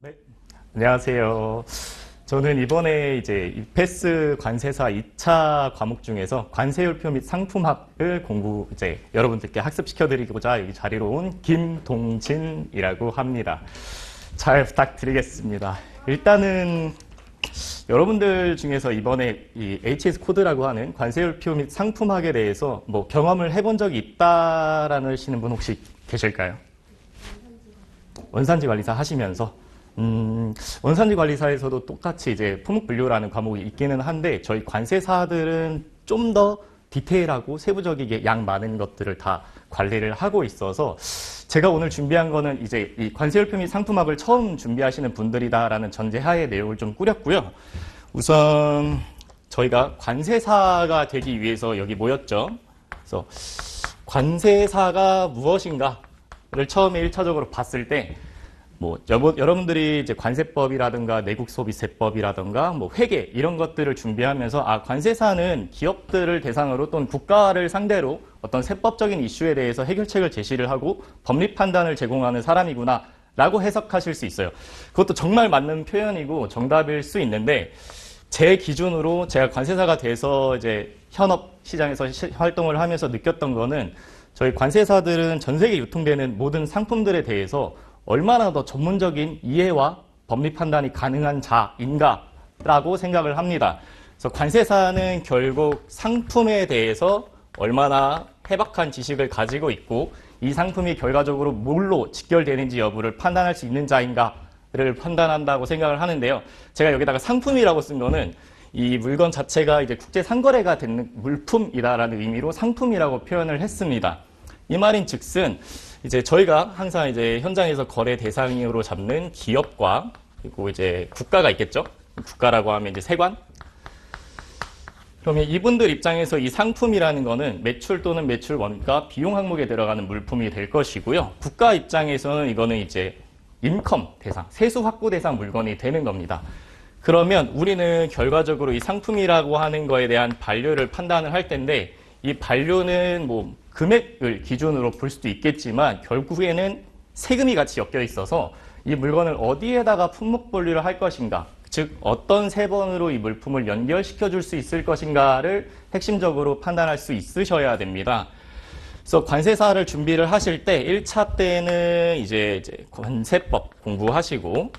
네, 안녕하세요. 저는 이번에 이제 이페스 관세사 2차 과목 중에서 관세율표 및 상품학을 공부 이제 여러분들께 학습시켜드리고자 여기 자리로 온 김동진이라고 합니다. 잘 부탁드리겠습니다. 일단은 여러분들 중에서 이번에 이 HS 코드라고 하는 관세율표 및 상품학에 대해서 뭐 경험을 해본 적이 있다라는 하시는 분 혹시 계실까요? 원산지 관리사 하시면서 음, 원산지 관리사에서도 똑같이 이제 품목 분류라는 과목이 있기는 한데 저희 관세사들은 좀 더 디테일하고 세부적이게 양 많은 것들을 다 관리를 하고 있어서 제가 오늘 준비한 거는 이제 이 관세율표 및 상품학을 처음 준비하시는 분들이다라는 전제하에 내용을 좀 꾸렸고요. 우선 저희가 관세사가 되기 위해서 여기 모였죠. 그래서 관세사가 무엇인가를 처음에 1차적으로 봤을 때 뭐 여러분들이 이제 관세법이라든가 내국 소비세법이라든가 뭐 회계 이런 것들을 준비하면서 아 관세사는 기업들을 대상으로 또는 국가를 상대로 어떤 세법적인 이슈에 대해서 해결책을 제시를 하고 법리 판단을 제공하는 사람이구나 라고 해석하실 수 있어요. 그것도 정말 맞는 표현이고 정답일 수 있는데 제 기준으로 제가 관세사가 돼서 이제 현업 시장에서 시, 활동을 하면서 느꼈던 거는 저희 관세사들은 전 세계 유통되는 모든 상품들에 대해서 얼마나 더 전문적인 이해와 법리 판단이 가능한 자인가라고 생각을 합니다. 그래서 관세사는 결국 상품에 대해서 얼마나 해박한 지식을 가지고 있고 이 상품이 결과적으로 뭘로 직결되는지 여부를 판단할 수 있는 자인가를 판단한다고 생각을 하는데요. 제가 여기다가 상품이라고 쓴 거는 이 물건 자체가 이제 국제 상거래가 되는 물품이다라는 의미로 상품이라고 표현을 했습니다. 이 말인 즉슨 이제 저희가 항상 이제 현장에서 거래 대상으로 잡는 기업과 그리고 이제 국가가 있겠죠. 국가라고 하면 이제 세관. 그러면 이분들 입장에서 이 상품이라는 거는 매출 또는 매출 원가 비용 항목에 들어가는 물품이 될 것이고요. 국가 입장에서는 이거는 이제 인컴 대상, 세수 확보 대상 물건이 되는 겁니다. 그러면 우리는 결과적으로 이 상품이라고 하는 거에 대한 반류를 판단을 할 텐데 이 반류는 뭐 금액을 기준으로 볼 수도 있겠지만 결국에는 세금이 같이 엮여 있어서 이 물건을 어디에다가 품목 분류를 할 것인가 즉 어떤 세번으로 이 물품을 연결시켜 줄 수 있을 것인가를 핵심적으로 판단할 수 있으셔야 됩니다. 그래서 관세사를 준비를 하실 때 1차 때는 이제, 이제 관세법 공부하시고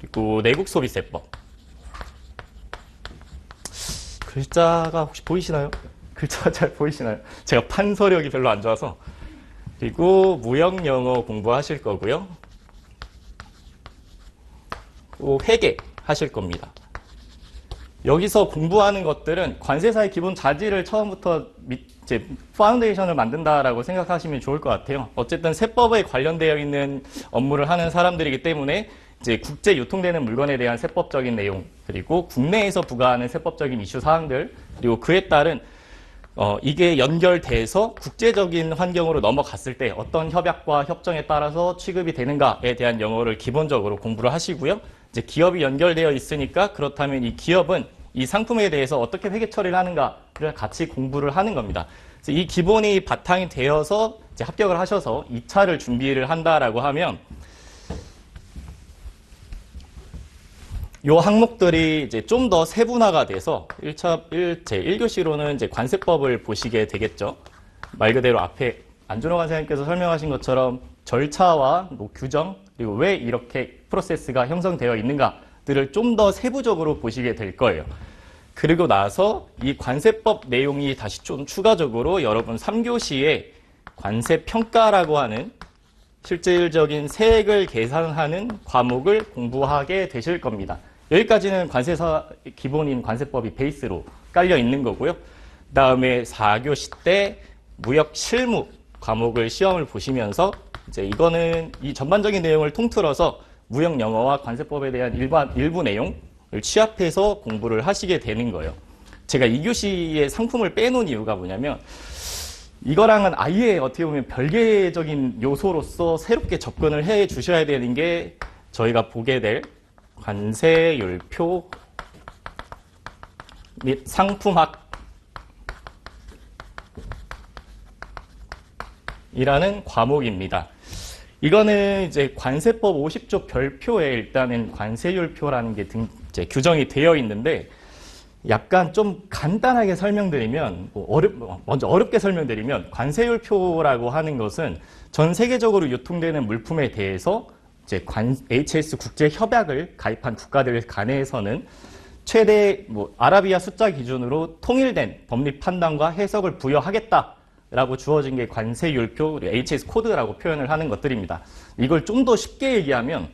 그리고 내국 소비세법 글자가 혹시 보이시나요? 글자가 잘 보이시나요? 제가 판서력이 별로 안 좋아서. 그리고 무역 영어 공부하실 거고요. 또 회계 하실 겁니다. 여기서 공부하는 것들은 관세사의 기본 자질을 처음부터 이제 파운데이션을 만든다라고 생각하시면 좋을 것 같아요. 어쨌든 세법에 관련되어 있는 업무를 하는 사람들이기 때문에 이제 국제 유통되는 물건에 대한 세법적인 내용 그리고 국내에서 부과하는 세법적인 이슈 사항들 그리고 그에 따른 어, 이게 연결돼서 국제적인 환경으로 넘어갔을 때 어떤 협약과 협정에 따라서 취급이 되는가에 대한 영어를 기본적으로 공부를 하시고요. 이제 기업이 연결되어 있으니까 그렇다면 이 기업은 이 상품에 대해서 어떻게 회계 처리를 하는가를 같이 공부를 하는 겁니다. 그래서 이 기본이 바탕이 되어서 이제 합격을 하셔서 2차를 준비를 한다라고 하면 요 항목들이 이제 좀 더 세분화가 돼서 1차 1, 제 1교시로는 이제 관세법을 보시게 되겠죠. 말 그대로 앞에 안준호 관장님께서 설명하신 것처럼 절차와 뭐 규정 그리고 왜 이렇게 프로세스가 형성되어 있는가들을 좀 더 세부적으로 보시게 될 거예요. 그리고 나서 이 관세법 내용이 다시 좀 추가적으로 여러분 3교시에 관세 평가라고 하는 실질적인 세액을 계산하는 과목을 공부하게 되실 겁니다. 여기까지는 관세사 기본인 관세법이 베이스로 깔려 있는 거고요. 그 다음에 4교시 때 무역 실무 과목을 시험을 보시면서 이제 이거는 이 전반적인 내용을 통틀어서 무역 영어와 관세법에 대한 일반, 일부 내용을 취합해서 공부를 하시게 되는 거예요. 제가 2교시에 상품을 빼놓은 이유가 뭐냐면 이거랑은 아예 어떻게 보면 별개적인 요소로서 새롭게 접근을 해 주셔야 되는 게 저희가 보게 될 관세율표 및 상품학 이라는 과목입니다. 이거는 이제 관세법 50조 별표에 일단은 관세율표라는 게 등, 규정이 되어 있는데 약간 좀 간단하게 설명드리면 뭐 어렵 먼저 어렵게 설명드리면 관세율표라고 하는 것은 전 세계적으로 유통되는 물품에 대해서 이제 관 HS 국제 협약을 가입한 국가들 간에서는 최대 뭐 아라비아 숫자 기준으로 통일된 법리 판단과 해석을 부여하겠다라고 주어진 게 관세율표 HS 코드라고 표현을 하는 것들입니다. 이걸 좀 더 쉽게 얘기하면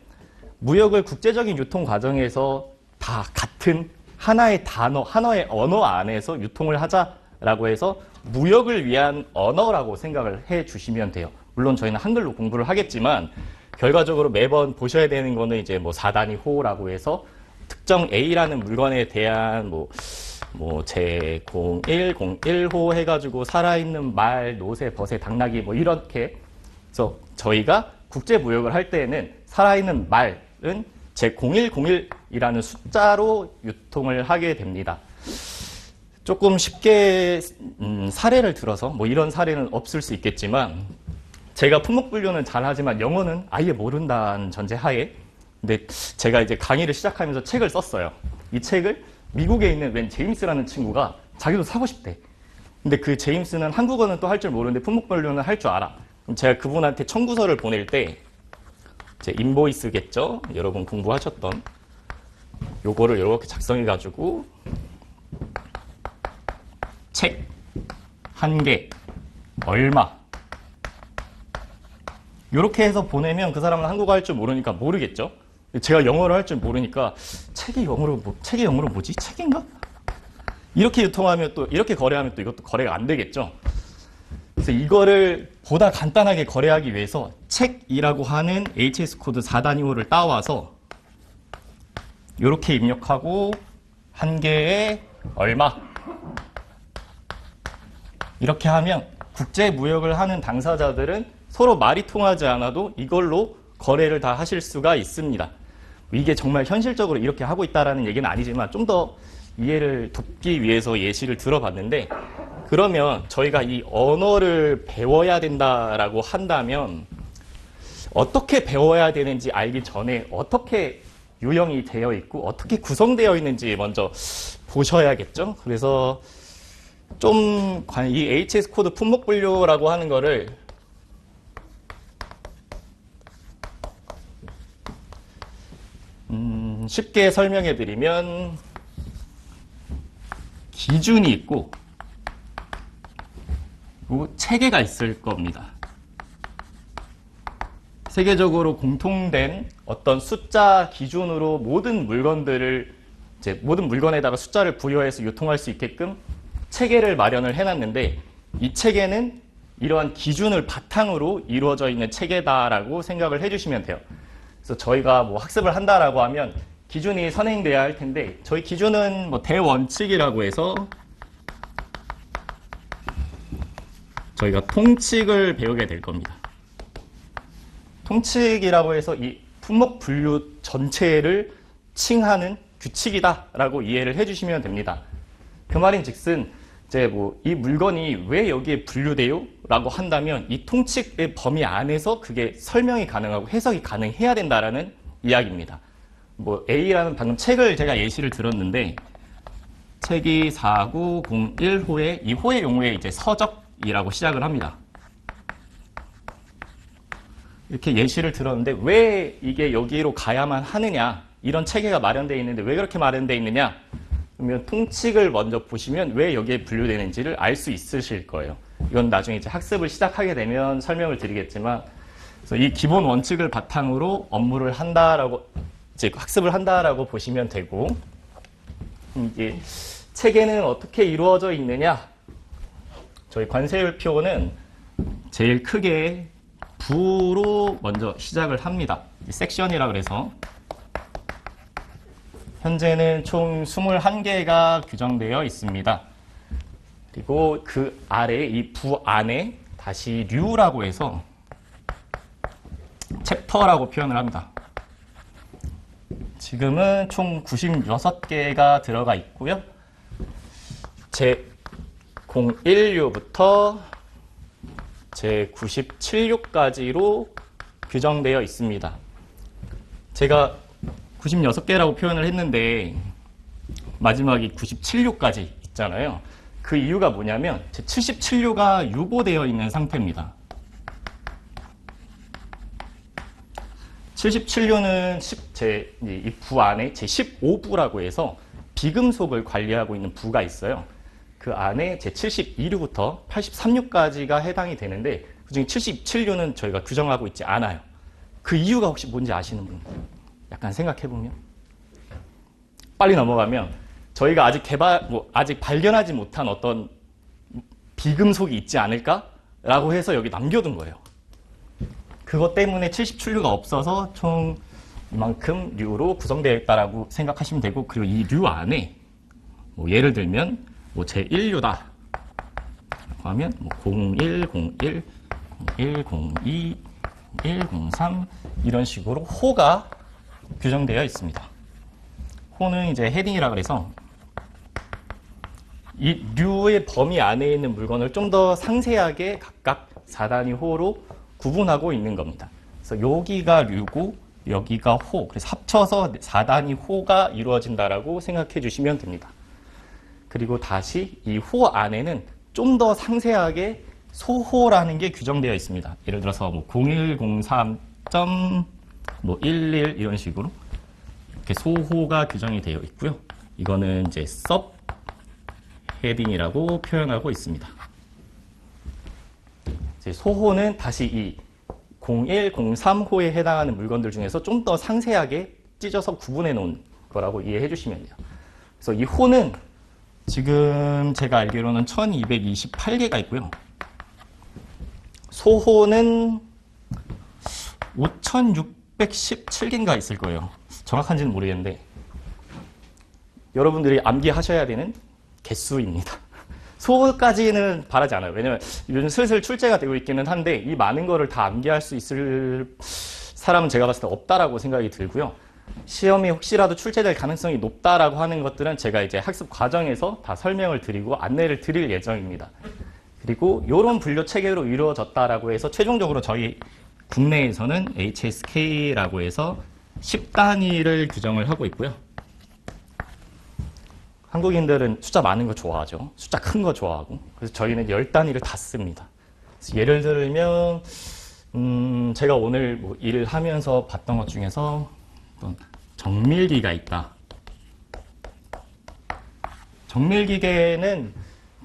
무역을 국제적인 유통 과정에서 다 같은 하나의 단어, 하나의 언어 안에서 유통을 하자라고 해서 무역을 위한 언어라고 생각을 해 주시면 돼요. 물론 저희는 한글로 공부를 하겠지만 결과적으로 매번 보셔야 되는 거는 이제 뭐 4단위 호라고 해서 특정 A라는 물건에 대한 뭐, 뭐, 제 01, 01호 해가지고 살아있는 말, 노새, 벗새, 당나귀 뭐 이렇게 그래서 저희가 국제 무역을 할 때에는 살아있는 말은 제 0101이라는 숫자로 유통을 하게 됩니다. 조금 쉽게 음, 사례를 들어서 뭐 이런 사례는 없을 수 있겠지만 제가 품목분류는 잘하지만 영어는 아예 모른다는 전제하에 근데 제가 이제 강의를 시작하면서 책을 썼어요. 이 책을 미국에 있는 웬 제임스라는 친구가 자기도 사고 싶대. 근데 그 제임스는 한국어는 또 할 줄 모르는데 품목분류는 할 줄 알아. 그럼 제가 그분한테 청구서를 보낼 때 제 인보이스겠죠? 여러분 공부하셨던 요거를 이렇게 작성해 가지고 책 한 개 얼마 이렇게 해서 보내면 그 사람은 한국어 할 줄 모르니까 모르겠죠. 제가 영어를 할 줄 모르니까 책이 영어로 뭐, 책이 영어로 뭐지? 책인가? 이렇게 유통하면 또 이렇게 거래하면 또 이것도 거래가 안 되겠죠. 그래서 이거를 보다 간단하게 거래하기 위해서 책이라고 하는 HS 코드 4단위호를 따와서 이렇게 입력하고 한 개에 얼마 이렇게 하면 국제 무역을 하는 당사자들은 서로 말이 통하지 않아도 이걸로 거래를 다 하실 수가 있습니다. 이게 정말 현실적으로 이렇게 하고 있다라는 얘기는 아니지만 좀 더 이해를 돕기 위해서 예시를 들어봤는데 그러면 저희가 이 언어를 배워야 된다라고 한다면 어떻게 배워야 되는지 알기 전에 어떻게 유형이 되어 있고 어떻게 구성되어 있는지 먼저 보셔야겠죠. 그래서 좀 이 HS 코드 품목 분류라고 하는 거를 음, 쉽게 설명해 드리면 기준이 있고 체계가 있을 겁니다. 세계적으로 공통된 어떤 숫자 기준으로 모든 물건들을 모든 물건에다가 숫자를 부여해서 유통할 수 있게끔 체계를 마련을 해놨는데 이 체계는 이러한 기준을 바탕으로 이루어져 있는 체계다라고 생각을 해주시면 돼요. 그래서 저희가 뭐 학습을 한다라고 하면 기준이 선행돼야 할 텐데 저희 기준은 뭐 대원칙이라고 해서 저희가 통칙을 배우게 될 겁니다. 통칙이라고 해서 이 품목 분류 전체를 칭하는 규칙이다라고 이해를 해주시면 됩니다. 그 말인 즉슨 이제 뭐 이 물건이 왜 여기에 분류돼요?라고 한다면 이 통칙의 범위 안에서 그게 설명이 가능하고 해석이 가능해야 된다라는 이야기입니다. 뭐 A라는 방금 책을 제가 예시를 들었는데 책이 4901호에 이 호의 용어에 이제 서적이라고 시작을 합니다. 이렇게 예시를 들었는데 왜 이게 여기로 가야만 하느냐 이런 체계가 마련되어 있는데 왜 그렇게 마련되어 있느냐 그러면 통칙을 먼저 보시면 왜 여기에 분류되는지를 알 수 있으실 거예요. 이건 나중에 이제 학습을 시작하게 되면 설명을 드리겠지만 이 기본 원칙을 바탕으로 업무를 한다라고 이제 학습을 한다라고 보시면 되고 이게 체계는 어떻게 이루어져 있느냐 저희 관세율표는 제일 크게 부로 먼저 시작을 합니다. 섹션이라 그래서 현재는 총 21개가 규정되어 있습니다. 그리고 그 아래 이 부 안에 다시 류라고 해서 챕터라고 표현을 합니다. 지금은 총 96개가 들어가 있고요. 제 01류부터 제 97류까지로 규정되어 있습니다. 제가 96개라고 표현을 했는데 마지막이 97료까지 있잖아요. 그 이유가 뭐냐면 제 77료가 유보되어 있는 상태입니다. 77료는 제부 안에 제 15부라고 해서 비금속을 관리하고 있는 부가 있어요. 그 안에 제 72류부터 83류까지가 해당이 되는데 그중에 77류는 저희가 규정하고 있지 않아요. 그 이유가 혹시 뭔지 아시는 분? 약간 생각해 보면 빨리 넘어가면 저희가 아직 개발 뭐 아직 발견하지 못한 어떤 비금속이 있지 않을까라고 해서 여기 남겨둔 거예요. 그것 때문에 77류가 없어서 총 이만큼 류로 구성되어 있다라고 생각하시면 되고 그리고 이 류 안에 뭐 예를 들면 뭐 제1류다 하면 뭐 01, 01, 01, 02, 1, 03 이런 식으로 호가 규정되어 있습니다. 호는 이제 헤딩이라 그래서 이 류의 범위 안에 있는 물건을 좀 더 상세하게 각각 4단위 호로 구분하고 있는 겁니다. 그래서 여기가 류고 여기가 호. 그래서 합쳐서 4단위 호가 이루어진다라고 생각해 주시면 됩니다. 그리고 다시 이 호 안에는 좀 더 상세하게 소호라는 게 규정되어 있습니다. 예를 들어서 뭐 0103.11 이런 식으로 이렇게 소호가 규정이 되어 있고요. 이거는 이제 섭 헤딩이라고 표현하고 있습니다. 소호는 다시 이 01, 03호에 해당하는 물건들 중에서 좀 더 상세하게 찢어서 구분해 놓은 거라고 이해해 주시면 돼요. 그래서 이 호는 지금 제가 알기로는 1228개가 있고요. 소호는 5617개인가 있을 거예요. 정확한지는 모르겠는데 여러분들이 암기하셔야 되는 개수입니다. 소까지는 바라지 않아요. 왜냐면 요즘 슬슬 출제가 되고 있기는 한데 이 많은 거를 다 암기할 수 있을 사람은 제가 봤을 때 없다라고 생각이 들고요. 시험이 혹시라도 출제될 가능성이 높다라고 하는 것들은 제가 이제 학습 과정에서 다 설명을 드리고 안내를 드릴 예정입니다. 그리고 이런 분류 체계로 이루어졌다라고 해서 최종적으로 저희 국내에서는 HSK라고 해서 10단위를 규정을 하고 있고요. 한국인들은 숫자 많은 거 좋아하죠. 숫자 큰 거 좋아하고. 그래서 저희는 10단위를 다 씁니다. 예를 들면, 음, 제가 오늘 뭐 일을 하면서 봤던 것 중에서 정밀기가 있다. 정밀기계는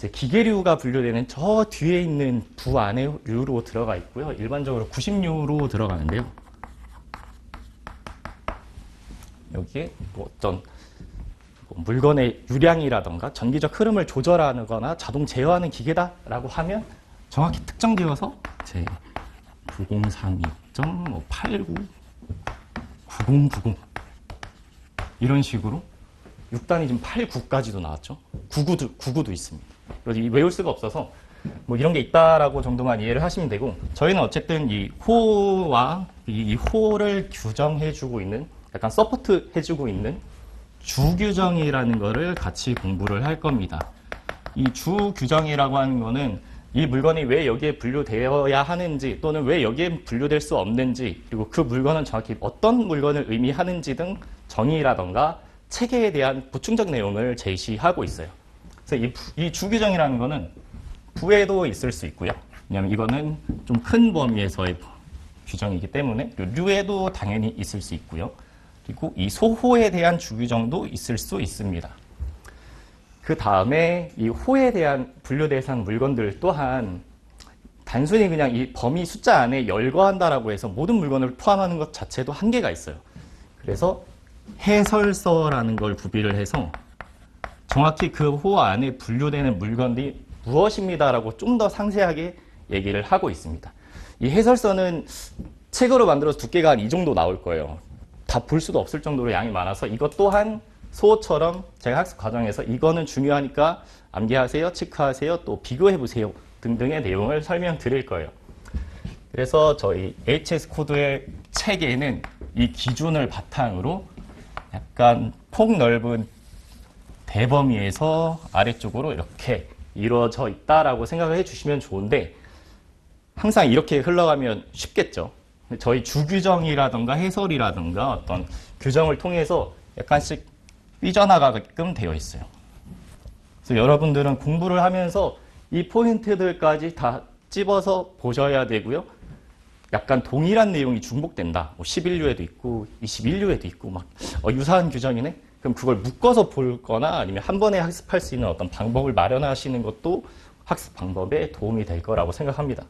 이제 기계류가 분류되는 저 뒤에 있는 부 안에 류로 들어가 있고요. 일반적으로 90류로 들어가는데요. 여기에 뭐 어떤 뭐 물건의 유량이라던가 전기적 흐름을 조절하거나 자동 제어하는 기계다라고 하면 정확히 특정되어서 제 9032.89 9090 이런 식으로 6단이 지금 8, 9까지도 나왔죠. 99도, 99도 있습니다. 외울 수가 없어서 뭐 이런 게 있다라고 정도만 이해를 하시면 되고 저희는 어쨌든 이 호와 이 호를 규정해주고 있는 약간 서포트 해주고 있는 주규정이라는 거를 같이 공부를 할 겁니다. 이 주규정이라고 하는 거는 이 물건이 왜 여기에 분류되어야 하는지 또는 왜 여기에 분류될 수 없는지 그리고 그 물건은 정확히 어떤 물건을 의미하는지 등 정의라던가 체계에 대한 보충적 내용을 제시하고 있어요. 그래서 이, 이 주규정이라는 거는 부에도 있을 수 있고요. 왜냐하면 이거는 좀 큰 범위에서의 규정이기 때문에 류에도 당연히 있을 수 있고요. 그리고 이 소호에 대한 주규정도 있을 수 있습니다. 그 다음에 이 호에 대한 분류 대상 물건들 또한 단순히 그냥 이 범위 숫자 안에 열거한다라고 해서 모든 물건을 포함하는 것 자체도 한계가 있어요. 그래서 해설서라는 걸 구비를 해서 정확히 그호 안에 분류되는 물건들이 무엇입니다라고 좀 더 상세하게 얘기를 하고 있습니다. 이 해설서는 책으로 만들어서 두께가 한 이 정도 나올 거예요. 다 볼 수도 없을 정도로 양이 많아서 이것 또한 소처럼 제가 학습 과정에서 이거는 중요하니까 암기하세요, 체크하세요, 또 비교해 보세요 등등의 내용을 설명드릴 거예요. 그래서 저희 HS 코드의 체계는 이 기준을 바탕으로 약간 폭 넓은 대범위에서 아래쪽으로 이렇게 이루어져 있다라고 생각을 해주시면 좋은데 항상 이렇게 흘러가면 쉽겠죠. 저희 주규정이라든가 해설이라든가 어떤 규정을 통해서 약간씩 삐져나가게끔 되어 있어요. 그래서 여러분들은 공부를 하면서 이 포인트들까지 다 찝어서 보셔야 되고요. 약간 동일한 내용이 중복된다. 뭐 11류에도 있고 21류에도 있고 막 어, 유사한 규정이네. 그럼 그걸 묶어서 볼 거나 아니면 한 번에 학습할 수 있는 어떤 방법을 마련하시는 것도 학습 방법에 도움이 될 거라고 생각합니다.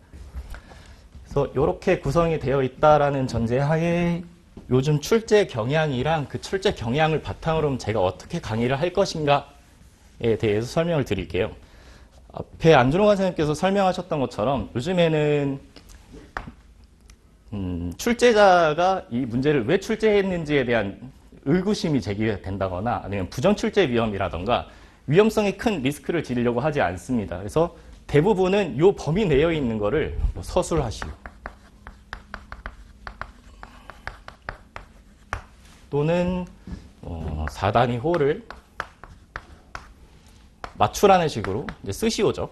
그래서 이렇게 구성이 되어 있다라는 전제하에 요즘 출제 경향이랑 그 출제 경향을 바탕으로 제가 어떻게 강의를 할 것인가에 대해서 설명을 드릴게요. 앞에 안준호 선생님께서 설명하셨던 것처럼 요즘에는 음, 출제자가 이 문제를 왜 출제했는지에 대한 의구심이 제기된다거나 아니면 부정 출제 위험이라던가 위험성이 큰 리스크를 지르려고 하지 않습니다. 그래서 대부분은 요 범위 내에 있는 거를 뭐 서술하시오. 또는 어, 4단위 호를 맞추라는 식으로 이제 쓰시오죠.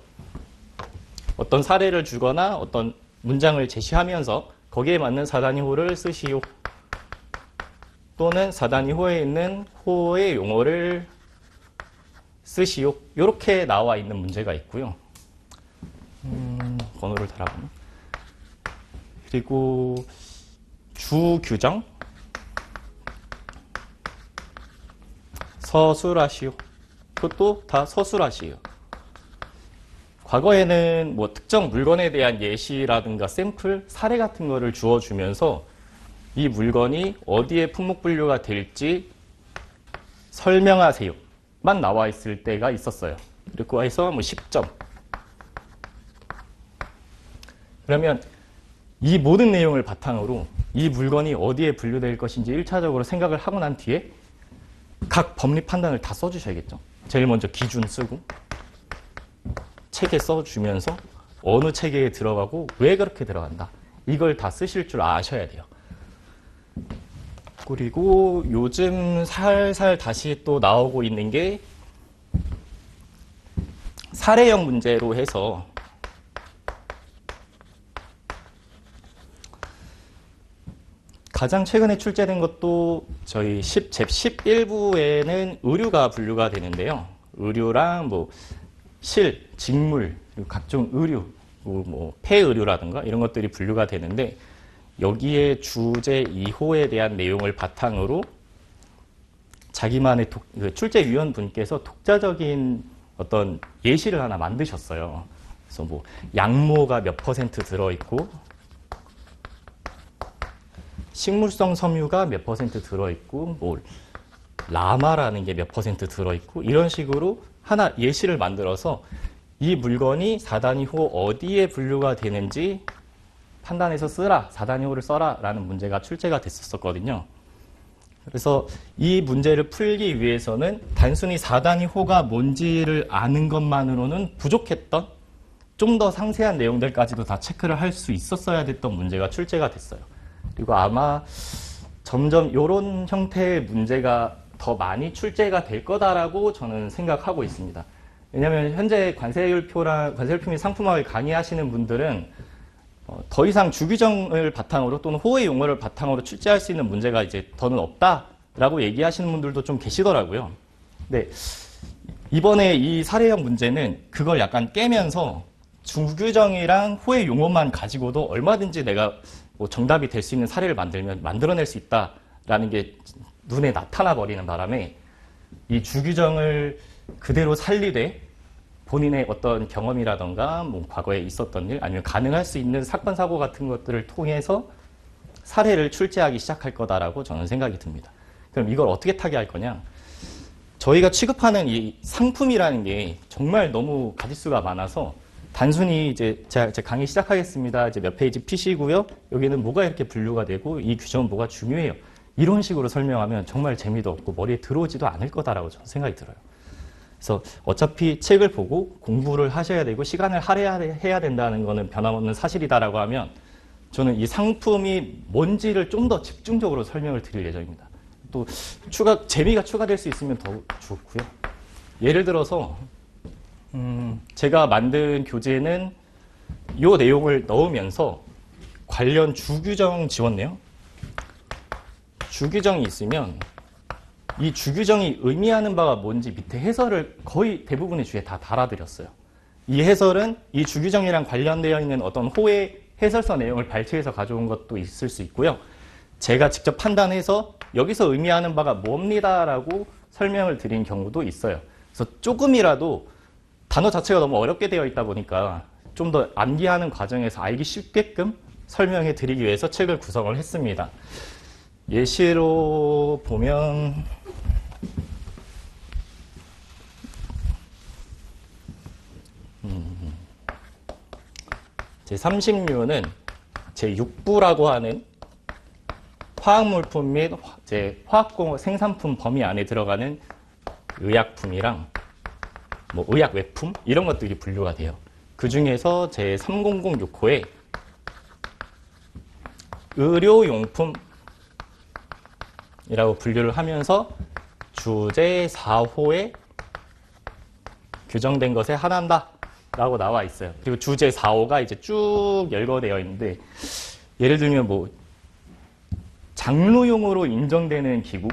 어떤 사례를 주거나 어떤 문장을 제시하면서 거기에 맞는 4단위 호를 쓰시오. 또는 4단위 호에 있는 호의 용어를 쓰시오. 이렇게 나와 있는 문제가 있고요. 음, 번호를 달아보면. 그리고 주 규정 서술하시오. 그것도 다 서술하시오. 과거에는 뭐 특정 물건에 대한 예시라든가 샘플, 사례 같은 거를 주어주면서 이 물건이 어디에 품목 분류가 될지 설명하세요. 만 나와 있을 때가 있었어요. 그리고 해서 뭐 10점. 그러면 이 모든 내용을 바탕으로 이 물건이 어디에 분류될 것인지 1차적으로 생각을 하고 난 뒤에 각 법리 판단을 다 써주셔야겠죠. 제일 먼저 기준 쓰고 책에 써주면서 어느 체계에 들어가고 왜 그렇게 들어간다. 이걸 다 쓰실 줄 아셔야 돼요. 그리고 요즘 살살 다시 또 나오고 있는 게 사례형 문제로 해서 가장 최근에 출제된 것도 저희 10, 제 11부에는 의류가 분류가 되는데요. 의류랑 뭐 실, 직물, 각종 의류, 뭐 폐의류라든가 이런 것들이 분류가 되는데 여기에 주제 2호에 대한 내용을 바탕으로 자기만의 독, 그 출제위원분께서 독자적인 어떤 예시를 하나 만드셨어요. 그래서 뭐 양모가 몇 퍼센트 들어있고 식물성 섬유가 몇 퍼센트 들어있고 뭐 라마라는 게 몇 퍼센트 들어있고 이런 식으로 하나 예시를 만들어서 이 물건이 4단위 호 어디에 분류가 되는지 판단해서 쓰라, 4단위 호를 써라 라는 문제가 출제가 됐었거든요. 그래서 이 문제를 풀기 위해서는 단순히 4단위 호가 뭔지를 아는 것만으로는 부족했던 좀 더 상세한 내용들까지도 다 체크를 할 수 있었어야 됐던 문제가 출제가 됐어요. 그리고 아마 점점 이런 형태의 문제가 더 많이 출제가 될 거다라고 저는 생각하고 있습니다. 왜냐하면 현재 관세율표랑 관세율표 및 상품화를 강의하시는 분들은 어, 더 이상 주규정을 바탕으로 또는 호의 용어를 바탕으로 출제할 수 있는 문제가 이제 더는 없다라고 얘기하시는 분들도 좀 계시더라고요. 근데 이번에 이 사례형 문제는 그걸 약간 깨면서 주규정이랑 호의 용어만 가지고도 얼마든지 내가 뭐 정답이 될 수 있는 사례를 만들면 만들어낼 수 있다라는 게 눈에 나타나 버리는 바람에 이 주규정을 그대로 살리되 본인의 어떤 경험이라던가 뭐 과거에 있었던 일 아니면 가능할 수 있는 사건 사고 같은 것들을 통해서 사례를 출제하기 시작할 거다라고 저는 생각이 듭니다. 그럼 이걸 어떻게 타개할 거냐? 저희가 취급하는 이 상품이라는 게 정말 너무 가지수가 많아서 단순히 이제 제가 강의 시작하겠습니다. 이제 몇 페이지 피시고요. 여기는 뭐가 이렇게 분류가 되고 이 규정은 뭐가 중요해요. 이런 식으로 설명하면 정말 재미도 없고 머리에 들어오지도 않을 거다라고 저는 생각이 들어요. 그래서 어차피 책을 보고 공부를 하셔야 되고 시간을 할애해야 된다는 거는 변함없는 사실이다라고 하면 저는 이 상품이 뭔지를 좀 더 집중적으로 설명을 드릴 예정입니다. 또 추가 재미가 추가될 수 있으면 더 좋고요. 예를 들어서 음, 제가 만든 교재는 이 내용을 넣으면서 관련 주규정 지웠네요. 주규정이 있으면 이 주규정이 의미하는 바가 뭔지 밑에 해설을 거의 대부분의 주에 다 달아드렸어요. 이 해설은 이 주규정이랑 관련되어 있는 어떤 호의 해설서 내용을 발췌해서 가져온 것도 있을 수 있고요. 제가 직접 판단해서 여기서 의미하는 바가 뭡니다라고 설명을 드린 경우도 있어요. 그래서 조금이라도 단어 자체가 너무 어렵게 되어 있다 보니까 좀 더 암기하는 과정에서 알기 쉽게끔 설명해 드리기 위해서 책을 구성을 했습니다. 예시로 보면 음, 제 30류는 제 6부라고 하는 화학물품 및 화- 제 화학공업 생산품 범위 안에 들어가는 의약품이랑 뭐 의약 외품 이런 것들이 분류가 돼요. 그 중에서 제 3006호에 의료용품 이라고 분류를 하면서 주제 4호에 규정된 것에 한한다 라고 나와 있어요. 그리고 주제 4호가 이제 쭉 열거되어 있는데 예를 들면 뭐 장루용으로 인정되는 기구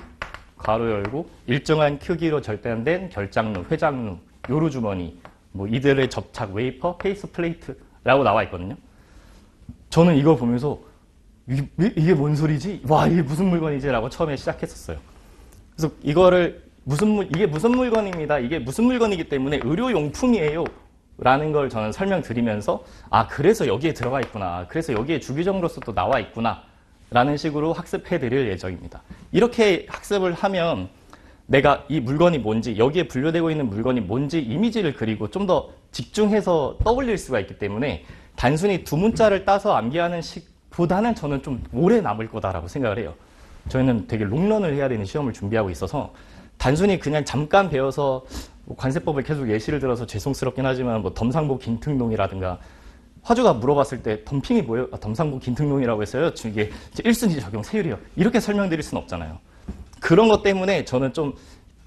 가로 열고 일정한 크기로 절단된 결장루, 회장루, 요루주머니 뭐 이들의 접착 웨이퍼, 페이스 플레이트라고 나와 있거든요. 저는 이거 보면서 이게, 이게 뭔 소리지? 와 이게 무슨 물건이지 라고 처음에 시작했었어요. 그래서 이거를 무슨 물, 이게 무슨 물건입니다. 이게 무슨 물건이기 때문에 의료용품이에요. 라는 걸 저는 설명드리면서 아 그래서 여기에 들어가 있구나. 그래서 여기에 주규정으로서 또 나와 있구나. 라는 식으로 학습해 드릴 예정입니다. 이렇게 학습을 하면 내가 이 물건이 뭔지 여기에 분류되고 있는 물건이 뭔지 이미지를 그리고 좀 더 집중해서 떠올릴 수가 있기 때문에 단순히 두 문자를 따서 암기하는 식 보다는 저는 좀 오래 남을 거다라고 생각을 해요. 저희는 되게 롱런을 해야 되는 시험을 준비하고 있어서 단순히 그냥 잠깐 배워서 뭐 관세법을 계속 예시를 들어서 죄송스럽긴 하지만 뭐 덤상보 긴특농이라든가 화주가 물어봤을 때 덤핑이 뭐예요? 아, 덤상보 긴특농이라고 했어요. 이게 1순위 적용 세율이요. 이렇게 설명드릴 수는 없잖아요. 그런 것 때문에 저는 좀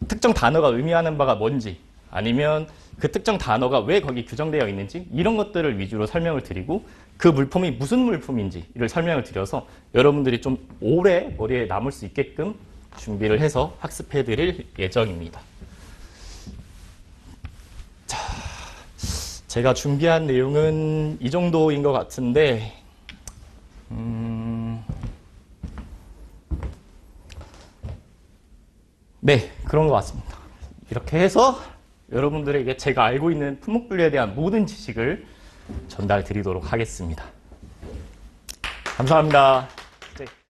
특정 단어가 의미하는 바가 뭔지 아니면 그 특정 단어가 왜 거기 규정되어 있는지 이런 것들을 위주로 설명을 드리고 그 물품이 무슨 물품인지를 설명을 드려서 여러분들이 좀 오래 머리에 남을 수 있게끔 준비를 해서 학습해 드릴 예정입니다. 자, 제가 준비한 내용은 이 정도인 것 같은데, 음, 네, 그런 것 같습니다. 이렇게 해서 여러분들에게 제가 알고 있는 품목 분류에 대한 모든 지식을 전달 드리도록 하겠습니다. 감사합니다.